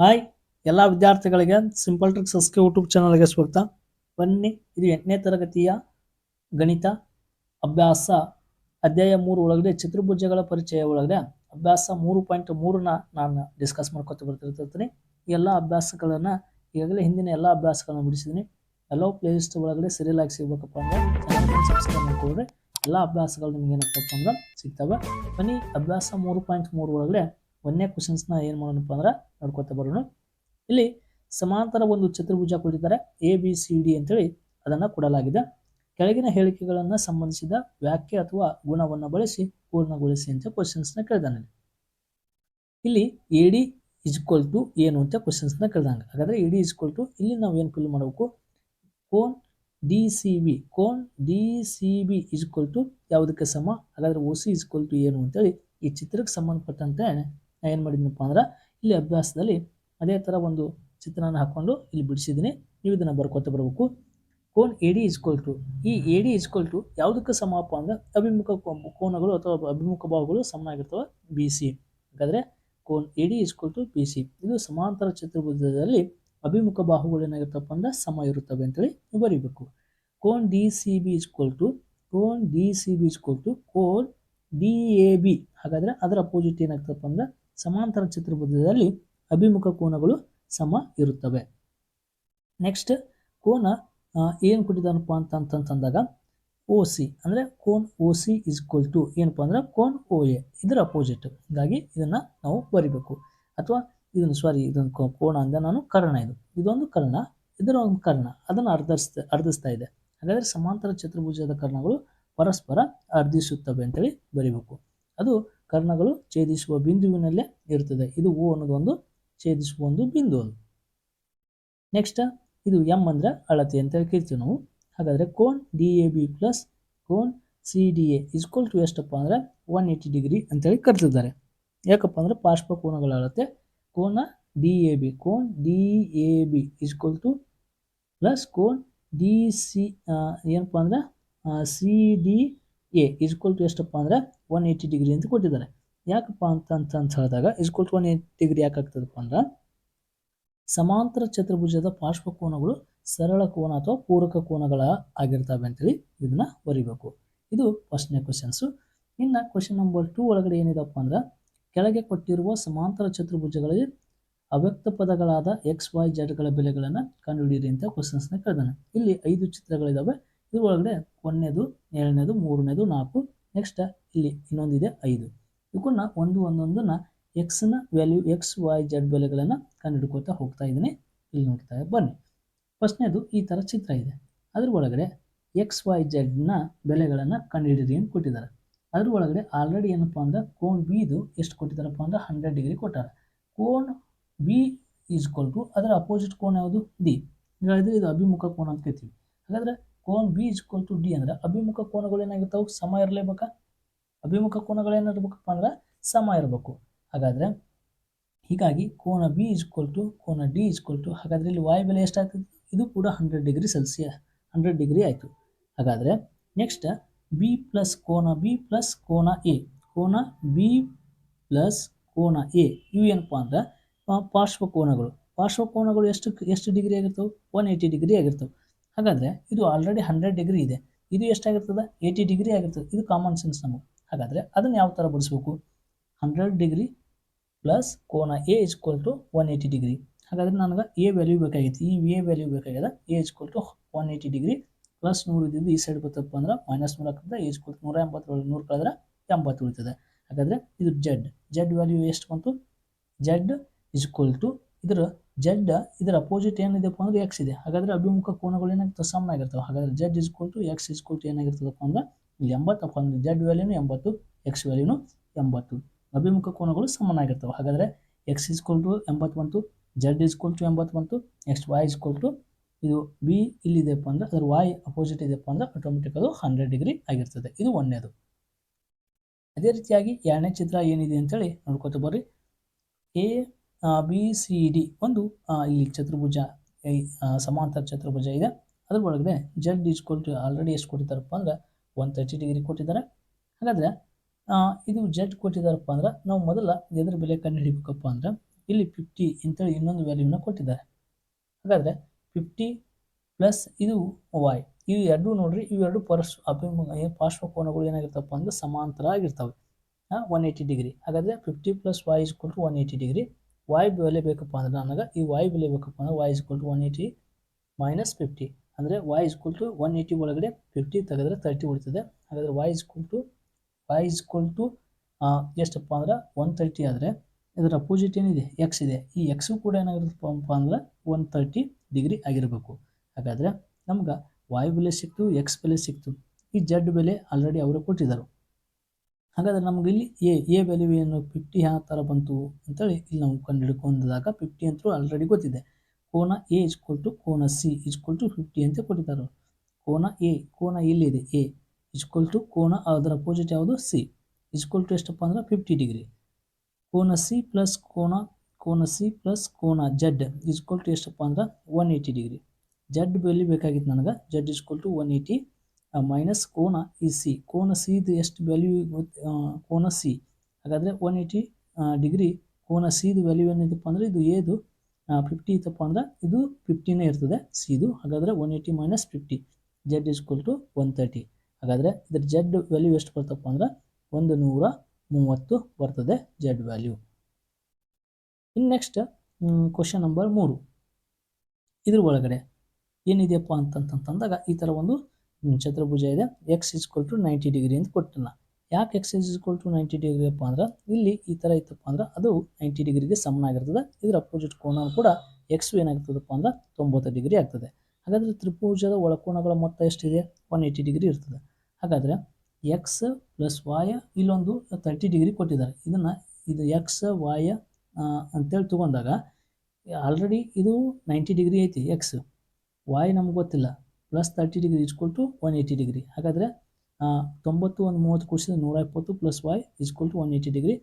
Hi, ಎಲ್ಲ ವಿದ್ಯಾರ್ಥಿಗಳಿಗೆ simple tricks S K YouTube ಚಾನಲ್ಗೆ ಸ್ವಾಗತ. ಬನ್ನಿ, ಇದು ಎಂಟನೇ ತರಗತಿಯ ಗಣಿತ ಅಭ್ಯಾಸ ಅಧ್ಯಾಯ ಮೂರು ಒಳಗಡೆ, ಚತುರ್ಭುಜಗಳ ಪರಿಚಯ ಒಳಗಡೆ. ಅಭ್ಯಾಸ ಮೂರು ಪಾಯಿಂಟ್ ಮೂರನ್ನ ನಾನು ಡಿಸ್ಕಸ್ ಮಾಡ್ಕೊತ ಬರ್ತಿರ್ತಿರ್ತೀನಿ ಎಲ್ಲ ಅಭ್ಯಾಸಗಳನ್ನು ಈಗಾಗಲೇ ಹಿಂದಿನ ಎಲ್ಲ ಅಭ್ಯಾಸಗಳನ್ನು ಬಿಡಿಸಿದ್ದೀನಿ ಎಲ್ಲ ಪ್ಲೇಲಿಸ್ಟ್ ಒಳಗಡೆ ಸರಿಯಲಾಗಿ ಸಿಗಬೇಕಪ್ಪ ಅಂದ್ರೆ ಚಾನಲ್ ಸಬ್ಸ್ಕ್ರೈಬ್ ಮಾಡ್ಕೊಂಡ್ರೆ ಎಲ್ಲ ಅಭ್ಯಾಸಗಳು ನಿಮ್ಗೆ ಏನಾಗ್ತಪ್ಪ ಅಂದ್ರೆ ಸಿಗ್ತವೆ. ಬನ್ನಿ, ಅಭ್ಯಾಸ ಮೂರು ಪಾಯಿಂಟ್ ಮೂರು ಒಳಗಡೆ. ಒಂದನೇ ಕ್ವಶನ್ಸ್ನ ಏನು ಮಾಡೋಣಪ್ಪ ಅಂದ್ರೆ ನೋಡ್ಕೊತಾ ಬರೋಣ. ಇಲ್ಲಿ ಸಮಾಂತರ ಒಂದು ಚತುರ್ಭುಜ ಕೊಟ್ಟಿದ್ದಾರೆ ಎ ಬಿ ಸಿ ಡಿ ಅಂತೇಳಿ ಅದನ್ನು ಕೊಡಲಾಗಿದೆ. ಕೆಳಗಿನ ಹೇಳಿಕೆಗಳನ್ನು ಸಂಬಂಧಿಸಿದ ವ್ಯಾಖ್ಯೆ ಅಥವಾ ಗುಣವನ್ನು ಬಳಸಿ ಪೂರ್ಣಗೊಳಿಸಿ ಅಂತ ಕ್ವಶನ್ಸ್ನ ಕೇಳಿದಾನೆ. ಇಲ್ಲಿ ಎ ಡಿ ಇಸ್ಕ್ವಲ್ ಟು ಏನು ಅಂತ ಕ್ವಶನ್ಸ್ನ ಕೇಳ್ದಂಗೆ ಹಾಗಾದ್ರೆ ಎ ಡಿ ಇಸ್ಕ್ವಲ್ ಟು ಇಲ್ಲಿ ನಾವು ಏನು ಫಿಲ್ ಮಾಡಬೇಕು? ಕೋನ್ D C B cone D C B is equal to ಯಾವುದಕ್ಕೆ ಸಮ? ಹಾಗಾದ್ರೆ ಓ ಸಿ ಇಸ್ಕ್ವಲ್ ಟು ಏನು ಅಂತೇಳಿ ಈ ಚಿತ್ರಕ್ಕೆ ಸಂಬಂಧಪಟ್ಟಂತೆ ನಾ ಏನು ಮಾಡಿದ್ನಪ್ಪ ಅಂದ್ರೆ ಇಲ್ಲಿ ಅಭ್ಯಾಸದಲ್ಲಿ ಅದೇ ಥರ ಒಂದು ಚಿತ್ರನ ಹಾಕ್ಕೊಂಡು ಇಲ್ಲಿ ಬಿಡಿಸಿದ್ದೀನಿ ನೀವು ಇದನ್ನು ಬರ್ಕೋತ ಬರಬೇಕು. Cone A D is equal to ಈ A D is equal to ಯಾವುದಕ್ಕೆ ಸಮಪ್ಪ ಅಂದ್ರೆ ಅಭಿಮುಖ ಕೋನಗಳು ಅಥವಾ ಅಭಿಮುಖ ಬಾಹುಗಳು ಸಮನಾಗಿರ್ತವೆ ಬಿ ಸಿ. ಹಾಗಾದರೆ cone A D is equal to B C. ಇದು ಸಮಾಂತರ ಚತುರ್ಭುಜದಲ್ಲಿ ಅಭಿಮುಖ ಬಾಹುಗಳು ಏನಾಗಿರ್ತಪ್ಪ ಅಂದ್ರೆ ಸಮ ಇರುತ್ತವೆ ಅಂತೇಳಿ ನೀವು ಬರೀಬೇಕು. Cone D C B is equal to cone D C B is equal to cone D A B. ಹಾಗಾದರೆ ಅದರ ಅಪೋಸಿಟ್ ಏನಾಗ್ತಪ್ಪ ಅಂದ್ರೆ ಸಮಾಂತರ ಚತುರ್ಭುಜದಲ್ಲಿ ಅಭಿಮುಖ ಕೋನಗಳು ಸಮ ಇರುತ್ತವೆ. ನೆಕ್ಸ್ಟ್ ಕೋನ ಏನು ಕೊಟ್ಟಿದ್ದಾನಪ್ಪ ಅಂತ ಅಂತಂತಂದಾಗ ಓ ಸಿ ಅಂದರೆ cone O C is equal to ಏನಪ್ಪ ಅಂದರೆ ಕೋನ್ ಓ ಎ ಇದರ ಅಪೋಸಿಟ್ ಹೀಗಾಗಿ ಇದನ್ನು ನಾವು ಬರಿಬೇಕು. ಅಥವಾ ಇದನ್ನು ಸಾರಿ ಇದೊಂದು ಕೋ- ಕೋನ ಅಂದರೆ ನಾನು ಕರ್ಣ ಇದು. ಇದೊಂದು ಕರ್ಣ ಇದರ ಒಂದು ಕರ್ಣ. ಅದನ್ನು ಅರ್ಧಿಸ್ತಾ ಅರ್ಧಿಸ್ತಾ ಇದೆ. ಹಾಗಾದರೆ ಸಮಾಂತರ ಚತುರ್ಭುಜದ ಕರ್ಣಗಳು ಪರಸ್ಪರ ಅರ್ಧಿಸುತ್ತವೆ ಅಂತೇಳಿ ಬರಿಬೇಕು. ಅದು ಕರ್ಣಗಳು ಛೇದಿಸುವ ಬಿಂದುವಿನಲ್ಲೇ ಇರುತ್ತದೆ. ಇದು ಓ ಅನ್ನೋದು ಒಂದು ಛೇದಿಸುವ ಒಂದು ಬಿಂದು ಅದು. ನೆಕ್ಸ್ಟ್ ಇದು ಎಂ ಅಂದರೆ ಅಳತೆ ಅಂತ ಕೇಳ್ತೀವಿ ನಾವು. ಹಾಗಾದರೆ ಕೋನ್ D A B plus cone C D A is equal to ಎಷ್ಟಪ್ಪ ಅಂದರೆ ಒನ್ ಏಯ್ಟಿ ಡಿಗ್ರಿ ಅಂತೇಳಿ ಕರೆದಿದ್ದಾರೆ. ಯಾಕಪ್ಪ ಅಂದರೆ ಪಾರ್ಶ್ವ ಕೋನಗಳ ಅಳತೆ ಕೋನ D A B cone D A B is equal to plus cone D C ಏನಪ್ಪ ಅಂದರೆ C D A is equal to ಎಷ್ಟಪ್ಪ ಅಂದರೆ ಒನ್ ಏಯ್ಟಿ ಡಿಗ್ರಿ ಅಂತ ಕೊಟ್ಟಿದ್ದಾರೆ. ಯಾಕಪ್ಪ ಅಂತ ಅಂತ ಅಂತ ಹೇಳಿದಾಗ is equal to one eighty degree ಯಾಕಾಗ್ತದಪ್ಪ ಅಂದ್ರೆ ಸಮಾಂತರ ಚತುರ್ಭುಜದ ಪಾರ್ಶ್ವಕೋನಗಳು ಸರಳ ಕೋನ ಅಥವಾ ಪೂರಕ ಕೋನಗಳ ಆಗಿರ್ತವೆ ಅಂತೇಳಿ ಇದನ್ನ ಬರಿಬೇಕು. ಇದು ಫಸ್ಟ್ನೇ ಕ್ವಶನ್ಸು ಇನ್ನು ಕ್ವಶನ್ ನಂಬರ್ ಟೂ ಒಳಗಡೆ ಏನಿದಪ್ಪ ಅಂದ್ರೆ ಕೆಳಗೆ ಕೊಟ್ಟಿರುವ ಸಮಾಂತರ ಚತುರ್ಭುಜಗಳಿಗೆ ಅವ್ಯಕ್ತ ಪದಗಳಾದ ಎಕ್ಸ್ ವೈ ಜೆಡ್ಗಳ ಬೆಲೆಗಳನ್ನು ಕಂಡುಹಿಡಿಯಿರಿ ಅಂತ ಕ್ವಶನ್ಸ್ನ ಕೇಳಿದಾನೆ ಇಲ್ಲಿ ಐದು ಚಿತ್ರಗಳಿದ್ದಾವೆ ಇದ್ರ ಒಳಗಡೆ ಒಂದನೇದು ಎರಡನೇದು ಮೂರನೇದು, ನಾಲ್ಕು ನೆಕ್ಸ್ಟ್ ಇಲ್ಲಿ ಇನ್ನೊಂದಿದೆ ಐದು. ಇವನ್ನ ಒಂದು ಒಂದೊಂದನ್ನು ಎಕ್ಸ್ನ ವ್ಯಾಲ್ಯೂ ಎಕ್ಸ್ ವೈ ಜೆಡ್ ಬೆಲೆಗಳನ್ನು ಕಂಡುಹಿಡ್ಕೊತಾ ಹೋಗ್ತಾ ಇದ್ದೀನಿ. ಇಲ್ಲಿ ನೋಡ್ತಾ ಬನ್ನಿ. ಫಸ್ಟ್ನೇದು ಈ ಥರ ಚಿತ್ರ ಇದೆ. ಅದ್ರ ಒಳಗಡೆ ಎಕ್ಸ್ ವೈ ಜೆಡ್ನ ಬೆಲೆಗಳನ್ನು ಕಂಡುಹಿಡಿರಿ ಅಂತ ಕೊಟ್ಟಿದ್ದಾರೆ. ಅದ್ರ ಒಳಗಡೆ ಆಲ್ರೆಡಿ ಏನಪ್ಪ ಅಂದ್ರೆ ಕೋನ್ ಬಿದು ಎಷ್ಟು ಕೊಟ್ಟಿದ್ದಾರಪ್ಪ ಅಂದ್ರೆ ಹಂಡ್ರೆಡ್ ಡಿಗ್ರಿ ಕೊಟ್ಟಾರೆ. ಕೋನ್ ಬಿ ಈಸ್ಕ್ವಲ್ ಟು ಅದರ ಅಪೋಸಿಟ್ ಕೋನ್ ಯಾವುದು? ಡಿ ಹೇಳಿದ್ರೆ ಇದು ಅಭಿಮುಖ ಕೋನ ಅಂತ ಕರಿತೀವಿ ಹಾಗಾದ್ರೆ cone B is equal to D ಅಂದ್ರೆ ಅಭಿಮುಖ ಕೋನಗಳು ಏನಾಗಿರ್ತಾವೆ? ಸಮ ಇರಲೇಬೇಕಾ? ಅಭಿಮುಖ ಕೋನಗಳು ಏನಿರ್ಬೇಕಪ್ಪ ಅಂದ್ರೆ ಸಮ ಇರಬೇಕು. ಹಾಗಾದರೆ ಹೀಗಾಗಿ ಕೋನ ಬಿ ಇಸ್ಕ್ವಲ್ ಟು, ಕೋನ ಡಿ ಹಾಗಾದ್ರೆ ಟು, ಹಾಗಾದರೆ ಇಲ್ಲಿ ವಾಯು ಬೆಲೆ ಎಷ್ಟಾಗ್ತದೆ? ಇದು ಕೂಡ ಹಂಡ್ರೆಡ್ ಡಿಗ್ರಿ ಸೆಲ್ಸಿಯ ಹಂಡ್ರೆಡ್ ಡಿಗ್ರಿ ಆಯಿತು. ಹಾಗಾದರೆ ನೆಕ್ಸ್ಟ್ ಬಿ ಪ್ಲಸ್ ಕೋನ ಬಿ ಪ್ಲಸ್ ಕೋನ ಎ, ಕೋನ ಬಿ ಪ್ಲಸ್ ಕೋನ ಎ, ಇವು ಏನಪ್ಪ ಅಂದ್ರೆ ಪಾರ್ಶ್ವಕೋನಗಳು. ಪಾರ್ಶ್ವಕೋನಗಳು ಪಾರ್ಶ್ವ ಕೋನಗಳು ಎಷ್ಟು ಎಷ್ಟು ಡಿಗ್ರಿ ಆಗಿರ್ತವೆ? ಒನ್ ಏಯ್ಟಿ ಡಿಗ್ರಿ ಆಗಿರ್ತವೆ. ಹಾಗಾದರೆ ಇದು ಆಲ್ರೆಡಿ ಹಂಡ್ರೆಡ್ ಡಿಗ್ರಿ ಇದೆ. ಇದು ಎಷ್ಟಾಗಿರ್ತದೆ? ಏಯ್ಟಿ ಡಿಗ್ರಿ ಆಗಿರ್ತದೆ. ಇದು ಕಾಮನ್ ಸೆನ್ಸ್ ನಮಗೆ ಹಾಗಾದರೆ ಅದನ್ನು ಯಾವ ಥರ ಬಿಡಿಸ್ಬೇಕು ಹಂಡ್ರೆಡ್ ಡಿಗ್ರಿ ಪ್ಲಸ್ ಕೋನ A is equal to one eighty degree ಹಾಗಾದ್ರೆ ನನಗೆ ಎ ವ್ಯಾಲ್ಯೂ ಬೇಕಾಗಿತ್ತು. ಈ ಎ ವ್ಯಾಲ್ಯೂ ಬೇಕಾಗ್ಯದ A is equal to one eighty degree plus ನೂರು ಇದ್ದಿದ್ದು ಈ ಸೈಡ್ ಬರ್ತಪ್ಪ ಅಂದ್ರೆ ಮೈನಸ್ ನೂರು ಹಾಕಿದ್ರೆ ಎ ಇಸ್ಕ್ವಲ್ ನೂರ ಎಂಬತ್ತೇಳು, ನೂರು ಕಳೆದ್ರೆ ಎಂಬತ್ತು ಉಳಿತದೆ. ಹಾಗಾದರೆ ಇದು ಜೆಡ್ ಜೆಡ್ ವ್ಯಾಲ್ಯೂ ಎಷ್ಟು ಬಂತು? ಜೆಡ್ ಇಸ್ಕ್ವಲ್ ಟು ಇದರ ಜೆಡ್ ಇದರ ಅಪೋಸಿಟ್ ಏನಿದೆಪ್ಪ ಅಂದ್ರೆ ಎಕ್ಸ್ ಇದೆ. ಹಾಗಾದ್ರೆ ಅಭಿಮುಖ ಕೋನಗಳು ಏನಾಗ್ತವೆ? ಸಮ ಆಗಿರ್ತವೆ. ಹಾಗಾದ್ರೆ Z equal to X is equal to ಏನಾಗಿರ್ತದಪ್ಪ ಅಂದ್ರೆ ಇಲ್ಲಿ ಎಂಬತ್ತಪ್ಪ ಅಂದ್ರೆ ಜೆಡ್ ವ್ಯಾಲ್ಯೂನು ಎಂಬತ್ತು ಎಕ್ಸ್ ವ್ಯಾಲ್ಯೂನು ಎಂಬತ್ತು. ಅಭಿಮುಖ ಕೋನಗಳು ಸಮನಾಗಿರ್ತವೆ ಹಾಗಾದ್ರೆ ಎಕ್ಸ್ ಇಸ್ಕ್ವಲ್ ಟು ಎಂಬತ್ತು ಬಂತು ಜೆಡ್ ಕೋಲ್ ಟು ಎಂಬತ್ತು ಬಂತು next Y is equal to ಇದು ಬಿ ಇಲ್ಲಿದೆಪ್ಪ ಅಂದ್ರೆ ಅದ್ರ ವೈ ಅಪೋಸಿಟ್ ಇದೆಪ್ಪ ಅಂದ್ರೆ ಆಟೋಮೆಟಿಕ್ ಅದು ಹಂಡ್ರೆಡ್ ಡಿಗ್ರಿ ಆಗಿರ್ತದೆ. ಇದು ಒಂದನೇದು ಅದೇ ರೀತಿಯಾಗಿ ಎರಡನೇ ಚಿತ್ರ ಏನಿದೆ ಅಂತೇಳಿ ನೋಡ್ಕೊತ ಬರ್ರಿ. ಎ ಬಿ ಸಿ ಡಿ ಒಂದು ಇಲ್ಲಿ ಚತುರ್ಭುಜ ಸಮಾಂತರ ಚತುರ್ಭುಜ ಇದೆ. ಅದ್ರ ಒಳಗಡೆ ಜಡ್ ಈಸ್ ಕೊಟ್ಟು ಆಲ್ರೆಡಿ ಎಷ್ಟು ಕೊಟ್ಟಿದ್ದಾರಪ್ಪ ಅಂದ್ರೆ ಒನ್ ತರ್ಟಿ ಡಿಗ್ರಿ ಕೊಟ್ಟಿದ್ದಾರೆ. ಹಾಗಾದರೆ ಇದು ಜಡ್ ಕೊಟ್ಟಿದ್ದಾರಪ್ಪ ಅಂದ್ರೆ ನಾವು ಮೊದಲ ಎದ್ರ ಬೆಲೆ ಕಂಡು ಹಿಡಿಬೇಕಪ್ಪ ಅಂದ್ರೆ ಇಲ್ಲಿ ಫಿಫ್ಟಿ ಅಂತೇಳಿ ಇನ್ನೊಂದು ವ್ಯಾಲ್ಯೂನ ಕೊಟ್ಟಿದ್ದಾರೆ. ಹಾಗಾದರೆ ಫಿಫ್ಟಿ ಪ್ಲಸ್ ಇದು ವಾಯ್ ಇವು ಎರಡೂ ನೋಡ್ರಿ ಇವೆರಡು ಪರಸ್ ಪಾರ್ಶ್ವ ಪಾರ್ಶ್ವಕೋನಗಳು ಏನಾಗಿರ್ತಪ್ಪ ಅಂದ್ರೆ ಸಮಾಂತರ ಆಗಿರ್ತವೆ. ಒನ್ ಏಯ್ಟಿ ಡಿಗ್ರಿ ಹಾಗಾದರೆ fifty plus Y is to one eighty degree Y ಬೆಲೆ ಬೇಕಪ್ಪ ಅಂದ್ರೆ ನನಗೆ ಈ ವಾಯ್ ಬೆಲೆ ಬೇಕಪ್ಪ ಅಂದ್ರೆ Y is to one eighty minus fifty ಅಂದರೆ Y is to one eighty ಒಳಗಡೆ ಫಿಫ್ಟಿ ತೆಗೆದ್ರೆ ತರ್ಟಿ ಉಳಿತದೆ. ಹಾಗಾದರೆ Y y to Y is to ಎಷ್ಟಪ್ಪ ಅಂದ್ರೆ ಒನ್ ತರ್ಟಿ ಆದರೆ ಇದರ ಅಪೋಸಿಟ್ ಏನಿದೆ? ಎಕ್ಸ್ ಇದೆ. ಈ ಎಕ್ಸು ಕೂಡ ಏನಾಗಿರುತ್ತಪ್ಪ ಅಂದ್ರೆ ಒನ್ ತರ್ಟಿ ಡಿಗ್ರಿ ಆಗಿರಬೇಕು. ಹಾಗಾದರೆ ನಮ್ಗೆ ವಾಯು ಬೆಲೆ ಸಿಕ್ತು ಎಕ್ಸ್ ಬೆಲೆ ಸಿಕ್ತು. ಈ ಜಡ್ ಬೆಲೆ ಆಲ್ರೆಡಿ ಅವರು ಕೊಟ್ಟಿದ್ದಾರೆ. ಹಾಗಾದ್ರೆ ನಮ್ಗೆ ಇಲ್ಲಿ ಎ ಎ ವ್ಯಾಲ್ಯೂ ಏನು ಫಿಫ್ಟಿ ಯಾವ ಥರ ಬಂತು ಅಂತೇಳಿ ಇಲ್ಲಿ ನಾವು ಕಂಡು ಹಿಡ್ಕೊಂಡಾಗ ಫಿಫ್ಟಿ ಅಂತೂ ಆಲ್ರೆಡಿ ಗೊತ್ತಿದೆ. ಕೋನ ಎ ಇಸ್ಕೊಲ್ ಟು ಕೋನ C is equal to fifty ಅಂತ ಕೊಟ್ಟಿದ್ದಾರೆ. ಕೋನ ಎ ಕೋನ ಇಲ್ಲಿದೆ ಎ ಇಸ್ಕೊಲ್ ಟು ಕೋನ ಅದರ ಅಪೋಸಿಟ್ ಯಾವುದು? ಸಿ ಇಸ್ಕೊಲ್ ಟು ಎಷ್ಟಪ್ಪ ಅಂದ್ರೆ ಫಿಫ್ಟಿ ಡಿಗ್ರಿ ಕೋನ ಸಿ ಪ್ಲಸ್ ಕೋನ ಕೋನ ಸಿ ಪ್ಲಸ್ ಕೋನ ಜಡ್ ಇಸ್ಕೊಲ್ ಟು ಎಷ್ಟಪ್ಪ ಅಂದ್ರೆ ಒನ್ ಏಯ್ಟಿ ಡಿಗ್ರಿ ಜಡ್ ಬೆಲೆ ಬೇಕಾಗಿತ್ತು ನನಗೆ. Z is equal to one eighty minus ಕೋನ ಇ ಸಿ ಕೋನ ಸಿದು ಎಷ್ಟು ವ್ಯಾಲ್ಯೂ ಕೋನ ಸಿ ಹಾಗಾದರೆ ಒನ್ ಏಯ್ಟಿ ಡಿಗ್ರಿ ಕೋನ ಸಿದು ವ್ಯಾಲ್ಯೂ ಏನಿದೆಪ್ಪ ಅಂದರೆ ಇದು ಏದು ಫಿಫ್ಟಿ ಇತ್ತಪ್ಪ ಅಂದ್ರೆ ಇದು ಫಿಫ್ಟಿನೇ ಇರ್ತದೆ ಸಿದು ಹಾಗಾದರೆ one eighty minus fifty Z is equal to one thirty ಹಾಗಾದರೆ ಇದ್ರ ಜೆಡ್ ವ್ಯಾಲ್ಯೂ ಎಷ್ಟು ಬರ್ತಪ್ಪ ಅಂದ್ರೆ ಒಂದು ನೂರ ಮೂವತ್ತು ಬರ್ತದೆ ಜೆಡ್ ವ್ಯಾಲ್ಯೂ ಇನ್ನು ನೆಕ್ಸ್ಟ್ ಕ್ವಶನ್ ನಂಬರ್ ಮೂರು. ಇದ್ರ ಒಳಗಡೆ ಏನಿದೆಯಪ್ಪ ಅಂತಂತಂದಾಗ ಈ ಥರ ಒಂದು ಚತುರ್ಭುಜ ಇದೆ. X is equal to ninety degree ಅಂತ ಕೊಟ್ಟನ. ಯಾಕೆ X is is equal to ninety degree ಅಪ್ಪ ಅಂದ್ರೆ, ಇಲ್ಲಿ ಈ ಥರ ಇತ್ತಪ್ಪ ಅಂದ್ರೆ, ಅದು ನೈಂಟಿ ಡಿಗ್ರಿಗೆ ಸಮನಾಗಿರ್ತದೆ ಇದರ ಅಪೋಸಿಟ್ ಕೋನ ಕೂಡ ಎಕ್ಸ್ ಏನಾಗ್ತದಪ್ಪ ಅಂದ್ರೆ, ತೊಂಬತ್ತು ಡಿಗ್ರಿ ಆಗ್ತದೆ. ಹಾಗಾದರೆ ತ್ರಿಭುಜದ ಒಳಕೋಣಗಳ ಮೊತ್ತ ಎಷ್ಟಿದೆ? ಒನ್ ಏಯ್ಟಿ ಡಿಗ್ರಿ ಇರ್ತದೆ. ಹಾಗಾದರೆ ಎಕ್ಸ್ ಪ್ಲಸ್ ವಾಯ ಇಲ್ಲೊಂದು ತರ್ಟಿ ಡಿಗ್ರಿ ಕೊಟ್ಟಿದ್ದಾರೆ. ಇದನ್ನು ಇದು ಎಕ್ಸ್ ವಾಯ ಅಂತೇಳಿ ತೊಗೊಂಡಾಗ ಆಲ್ರೆಡಿ ಇದು ನೈಂಟಿ ಡಿಗ್ರಿ ಐತಿ ಎಕ್ಸ್ ವಾಯ್ ನಮ್ಗೆ ಗೊತ್ತಿಲ್ಲ. Plus thirty degree is equal to one eighty degree ಹಾಗಾದರೆ ತೊಂಬತ್ತು ಒಂದು ಮೂವತ್ತು ಕೂಡಿಸಿದ್ರೆ ನೂರ ಇಪ್ಪತ್ತು plus Y is equal to one eighty degree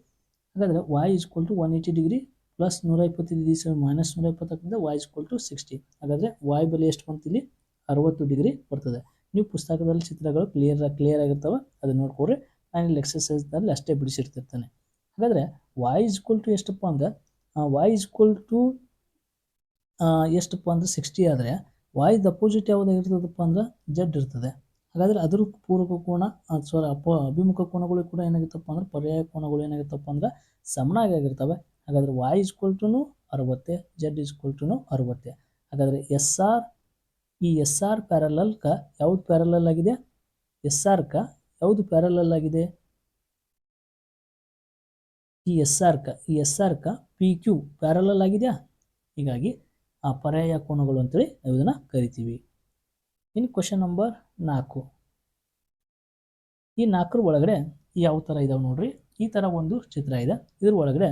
ಹಾಗಾದರೆ Y is equal to one eighty degree plus ನೂರ ಇಪ್ಪತ್ತು ಡಿಗ್ರಿ ಮೈನಸ್ ನೂರ ಇಪ್ಪತ್ತಕ್ಕಿಂತ Y is equal to sixty ಹಾಗಾದರೆ ವಾಯ್ ಬೆಲೆ ಎಷ್ಟು ಬಂತಿಲ್ಲಿ ಅರವತ್ತು ಡಿಗ್ರಿ ಬರ್ತದೆ. ನೀವು ಪುಸ್ತಕದಲ್ಲಿ ಚಿತ್ರಗಳು ಕ್ಲಿಯರ್ ಕ್ಲಿಯರ್ ಆಗಿರ್ತವೆ, ಅದನ್ನು ನೋಡ್ಕೊಡ್ರಿ ನಾನು ಇಲ್ಲಿ ಎಕ್ಸಸೈಸ್ನಲ್ಲಿ ಅಷ್ಟೇ ಬಿಡಿಸಿರ್ತಿರ್ತಾನೆ. ಹಾಗಾದರೆ ವಾಯ್ ಇಸ್ಕೊಲ್ ಟು ಎಷ್ಟಪ್ಪ ಅಂದ್ರೆ ವಾಯ್ ಇಸ್ಕೊಲ್ ಟು ಎಷ್ಟಪ್ಪ ಅಂದರೆ ಸಿಕ್ಸ್ಟಿ ಆದರೆ ವಾಯ್ದ ಅಪೋಸಿಟ್ ಯಾವುದಾಗಿರ್ತದಪ್ಪ ಅಂದ್ರೆ ಜಡ್ ಇರ್ತದೆ. ಹಾಗಾದರೆ ಅದ್ರ ಪೂರಕ ಕೋಣ ಸಾರಿ ಅಪ, ಅಭಿಮುಖ ಕೋಣಗಳು ಕೂಡ ಏನಾಗಿತ್ತಪ್ಪ ಅಂದ್ರೆ ಪರ್ಯಾಯ ಕೋಣಗಳು ಏನಾಗಿತ್ತಪ್ಪ ಅಂದ್ರೆ ಸಮನಾಗಿ ಆಗಿರ್ತವೆ. ಹಾಗಾದರೆ ವಾಯ್ ಇಸ್ಕೊಲ್ ಟುನು ಅರವತ್ತೆ ಜಡ್ ಇಸ್ಕೊಲ್ ಟುನು ಅರವತ್ತೆ. ಹಾಗಾದರೆ ಎಸ್ ಆರ್ ಈ ಎಸ್ ಆರ್ ಪ್ಯಾರಲಲ್ಕ ಯಾವ್ದು ಪ್ಯಾರಲಲ್ ಆಗಿದೆ? ಎಸ್ ಕ ಯಾವುದು ಪ್ಯಾರಲಲ್ ಆಗಿದೆ? ಈ ಎಸ್ ಆರ್ಕ ಈ ಎಸ್ ಆರ್ಕ ಪಿ ಕ್ಯೂ ಪ್ಯಾರಲಲ್ ಆಗಿದೆಯಾ? ಹೀಗಾಗಿ ಆ ಪರ್ಯಾಯ ಕೋನಗಳು ಅಂತೇಳಿ ನಾವು ಇದನ್ನು ಕರಿತೀವಿ. ಇನ್ನು ಕ್ವಶನ್ ನಂಬರ್ ನಾಲ್ಕು. ಈ ನಾಲ್ಕರ ಒಳಗಡೆ ಯಾವ ಥರ ಇದಾವೆ ನೋಡ್ರಿ? ಈ ಥರ ಒಂದು ಚಿತ್ರ ಇದೆ. ಇದ್ರ ಒಳಗಡೆ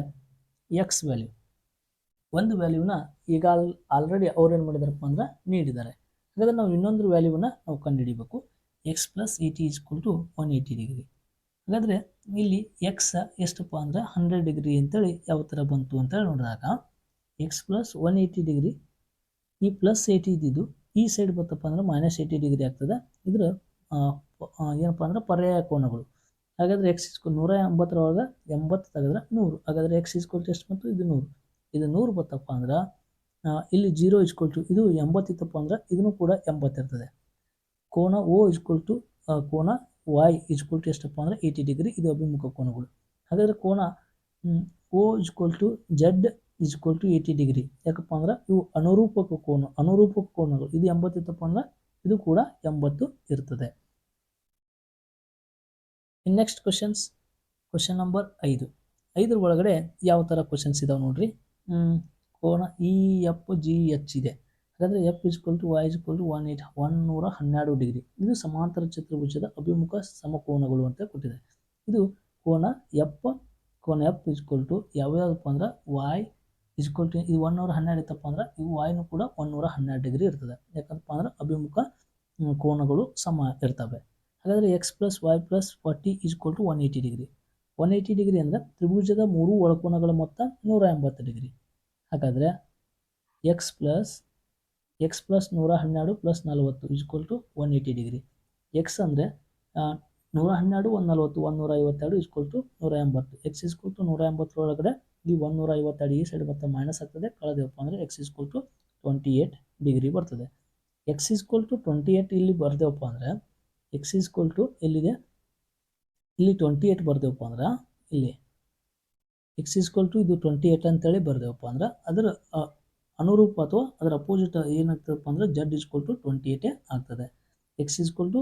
ಎಕ್ಸ್ ವ್ಯಾಲ್ಯೂ ಒಂದು ವ್ಯಾಲ್ಯೂನ ಈಗ ಆಲ್ ಆಲ್ರೆಡಿ ಅವ್ರು ಏನು ಮಾಡಿದಾರಪ್ಪ ಅಂದ್ರೆ ನೀಡಿದ್ದಾರೆ. ಹಾಗಾದ್ರೆ ನಾವು ಇನ್ನೊಂದು ವ್ಯಾಲ್ಯೂನ ನಾವು ಕಂಡುಹಿಡಿಬೇಕು. X plus eighty is equal to one eighty degree ಹಾಗಾದರೆ ಇಲ್ಲಿ ಎಕ್ಸ್ ಎಷ್ಟಪ್ಪ ಅಂದ್ರೆ ಹಂಡ್ರೆಡ್ ಡಿಗ್ರಿ ಅಂತೇಳಿ ಯಾವ ಥರ ಬಂತು ಅಂತೇಳಿ ನೋಡಿದಾಗ X plus one eighty degree ಈ ಪ್ಲಸ್ ಏಯ್ಟಿ ಇದ್ದಿದ್ದು ಈ ಸೈಡ್ ಬತ್ತಪ್ಪ ಅಂದ್ರೆ ಮೈನಸ್ ಏಯ್ಟಿ ಡಿಗ್ರಿ ಆಗ್ತದೆ. ಇದ್ರ ಏನಪ್ಪ ಅಂದ್ರೆ ಪರ್ಯಾಯ ಕೋನಗಳು. ಹಾಗಾದರೆ ಎಕ್ಸ್ ಇಸ್ಕೊ ನೂರ ಎಂಬತ್ತರೊಳಗೆ ಎಂಬತ್ತು ತೆಗೆದ್ರೆ ನೂರು. ಹಾಗಾದರೆ ಎಕ್ಸ್ ಇಸ್ಕೋಲ್ ಎಷ್ಟು ಬಂತು? ಇದು ನೂರು. ಇದು ನೂರು ಬತ್ತಪ್ಪ ಅಂದ್ರೆ ಇಲ್ಲಿ ಜೀರೋ ಇಸ್ಕೊಲ್ಟು ಇದು ಎಂಬತ್ತಿತ್ತಪ್ಪ ಅಂದ್ರೆ ಇದನ್ನು ಕೂಡ ಎಂಬತ್ತಿರ್ತದೆ ಕೋನ ಓ ಇಸ್ಕೊಲ್ ಟು ಕೋನ ವಾಯ್ ಇಸ್ಕೊಲ್ ಟು ಎಷ್ಟಪ್ಪ ಅಂದ್ರೆ ಏಯ್ಟಿ ಡಿಗ್ರಿ ಇದು ಅಭಿಮುಖ ಕೋನಗಳು. ಹಾಗಾದರೆ ಕೋನ O is equal to Z is equal to eighty degree ಯಾಕಪ್ಪ ಅಂದ್ರೆ ಇವು ಅನುರೂಪಕ ಕೋನ, ಅನುರೂಪಕ ಕೋನಗಳು. ಇದು ಎಂಬತ್ತಿತ್ತಪ್ಪ ಅಂದ್ರೆ ಇದು ಕೂಡ ಎಂಬತ್ತು ಇರ್ತದೆ. ಇನ್ ನೆಕ್ಸ್ಟ್ ಕ್ವಶನ್ಸ್ ಕ್ವಶನ್ ನಂಬರ್ ಐದು. ಐದರ ಒಳಗಡೆ ಯಾವ ಥರ ಕ್ವಶನ್ಸ್ ಇದಾವೆ ನೋಡ್ರಿ? ಕೋನ ಇ ಎಫ್ ಜಿ ಎಚ್ ಇದೆ. ಹಾಗಾದರೆ F is equal to Y is equal to one eight one ನೂರ ಹನ್ನೆರಡು ಡಿಗ್ರಿ ಇದು ಸಮಾಂತರ ಚತುರ್ಭುಜದ ಅಭಿಮುಖ ಸಮಕೋನಗಳು ಅಂತ ಕೊಟ್ಟಿದೆ. ಇದು ಕೋನ ಎಫ್ ಕೋನ ಎಫ್ ಇಸ್ಕೊಲ್ ಟು ಯಾವ್ಯಾವಪ್ಪ ಅಂದ್ರೆ ವಾಯ್ ಇಸ್ಕೊಲ್ ಟು ಇದು ಒನ್ ನೂರ ಹನ್ನೆರಡು ಇತ್ತಪ್ಪ ಅಂದ್ರೆ ಇವು ವಾಯುನು ಕೂಡ ಒನ್ ನೂರ ಹನ್ನೆರಡು ಡಿಗ್ರಿ ಇರ್ತದೆ. ಯಾಕಂತಪ್ಪ ಅಂದ್ರೆ, ಅಭಿಮುಖ ಕೋನಗಳು ಸಮ ಇರ್ತವೆ. ಹಾಗಾದರೆ X plus Y plus forty is equal to one eighty degree one eighty degree ಅಂದರೆ ತ್ರಿಭುಜದ ಮೂರು ಒಳಕೋನಗಳ ಮೊತ್ತ ನೂರ ಎಂಬತ್ತು ಡಿಗ್ರಿ ಹಾಗಾದರೆ ಎಕ್ಸ್ ಪ್ಲಸ್ ಎಕ್ಸ್ ಪ್ಲಸ್ ನೂರ ಹನ್ನೆರಡು ಪ್ಲಸ್ ನಲವತ್ತು is equal to one eighty degree X ಅಂದರೆ ನೂರ ಹನ್ನೆರಡು, ಒಂದು ನಲವತ್ತು, ಒಂದು ನೂರ ಐವತ್ತೆರಡು ಇಸ್ಕೊಲ್ ಟು ನೂರ ಎಂಬತ್ತು. ಎಕ್ಸ್ ಇಸ್ಕೊಲ್ ಟು ನೂರ ಎಂಬತ್ತರೊಳಗಡೆ ಇಲ್ಲಿ ಒಂದೂರ ಐವತ್ತೆರಡು ಈ ಸೈಡ್ ಬರ್ತಾ ಮೈನಸ್ ಆಗ್ತದೆ. ಕಳೆದೇವಪ್ಪ ಅಂದರೆ X is equal to twenty eight degree ಬರ್ತದೆ. X is equal to twenty eight ಇಲ್ಲಿ ಬರ್ದೇವಪ್ಪ ಅಂದರೆ ಎಕ್ಸ್ ಇಸ್ಕೊಲ್ ಟು ಎಲ್ಲಿದೆ? ಇಲ್ಲಿ ಟ್ವೆಂಟಿ ಏಟ್ ಬರ್ದೇವಪ್ಪ ಅಂದ್ರೆ ಇಲ್ಲಿ. ಎಕ್ಸ್ ಇಸ್ಕೊಲ್ ಟು ಇದು ಟ್ವೆಂಟಿ ಏಟ್ ಅಂತೇಳಿ ಬರ್ದೇವಪ್ಪ ಅಂದ್ರೆ ಅದರ ಅನುರೂಪ ಅಥವಾ ಅದರ ಅಪೋಸಿಟ್ ಏನಾಗ್ತದಪ್ಪ ಅಂದರೆ Z is equal to twenty ಏಟೇ ಆಗ್ತದೆ. X is equal to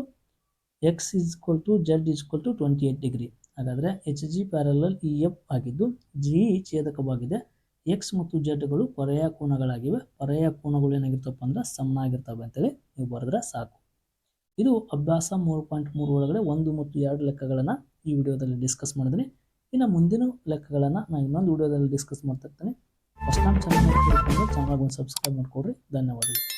X is equal to Z is equal to twenty eight degree ಹಾಗಾದರೆ H G parallel E F ಆಗಿದ್ದು ಜಿ ಛೇದಕವಾಗಿದೆ. ಎಕ್ಸ್ ಮತ್ತು ಜೆಡ್ಗಳು ಪರ್ಯಾಯ ಕೋನಗಳಾಗಿವೆ. ಪರ್ಯಾಯ ಕೋನಗಳು ಏನಾಗಿರ್ತಪ್ಪ ಅಂದ್ರೆ ಸಮನಾಗಿರ್ತವೆ ಅಂತೇಳಿ ನೀವು ಬರೆದ್ರೆ ಸಾಕು. ಇದು ಅಭ್ಯಾಸ ಮೂರು ಪಾಯಿಂಟ್ ಮೂರು ಒಳಗಡೆ ಒಂದು ಮತ್ತು ಎರಡು ಲೆಕ್ಕಗಳನ್ನು ಈ ವಿಡಿಯೋದಲ್ಲಿ ಡಿಸ್ಕಸ್ ಮಾಡಿದ್ದೀನಿ. ಇನ್ನು ಮುಂದಿನ ಲೆಕ್ಕಗಳನ್ನು ನಾನು ಇನ್ನೊಂದು ವಿಡಿಯೋದಲ್ಲಿ ಡಿಸ್ಕಸ್ ಮಾಡ್ತಿರ್ತೀನಿ ಫಸ್ಟ್ ಟೈಮ್ ಚಾನಲ್ ಚಾನಲ್ಗೆ ಒಂದು ಸಬ್ಸ್ಕ್ರೈಬ್ ಮಾಡಿಕೊಡ್ರಿ. ಧನ್ಯವಾದಗಳು.